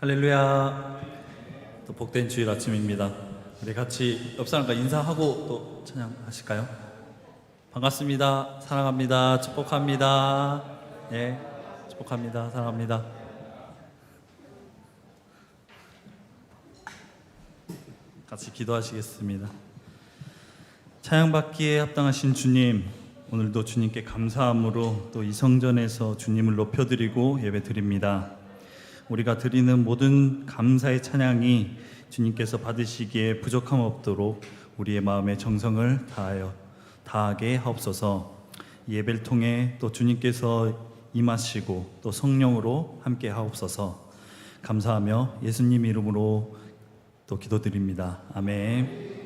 할렐루야. 또 복된 주일 아침입니다. 우리 같이 옆 사람과 인사하고 또 찬양하실까요? 반갑습니다. 사랑합니다. 축복합니다. 예. 축복합니다. 사랑합니다. 같이 기도하시겠습니다. 찬양받기에 합당하신 주님, 오늘도 주님께 감사함으로 또 이 성전에서 주님을 높여드리고 예배드립니다. 우리가 드리는 모든 감사의 찬양이 주님께서 받으시기에 부족함 없도록 우리의 마음의 정성을 다하여 다하게 하옵소서. 이 예배를 통해 또 주님께서 임하시고 또 성령으로 함께 하옵소서. 감사하며 예수님 이름으로 또 기도드립니다. 아멘.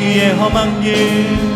위에 험한 길.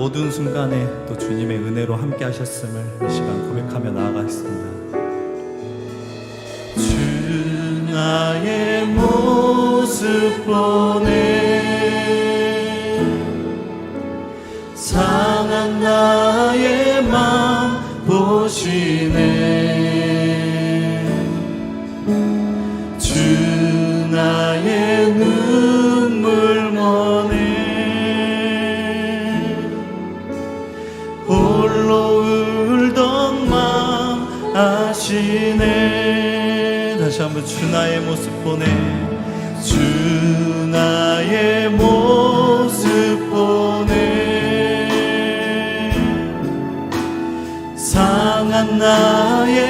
모든 순간에 또 주님의 은혜로 함께 하셨음을 이 시간 고백하며 나아가겠습니다. 주 나의 모습 보내 아시네 다시 한번 주 나의 모습 보내. 주 나의 모습 보내. 상한 나의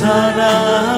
사랑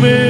me.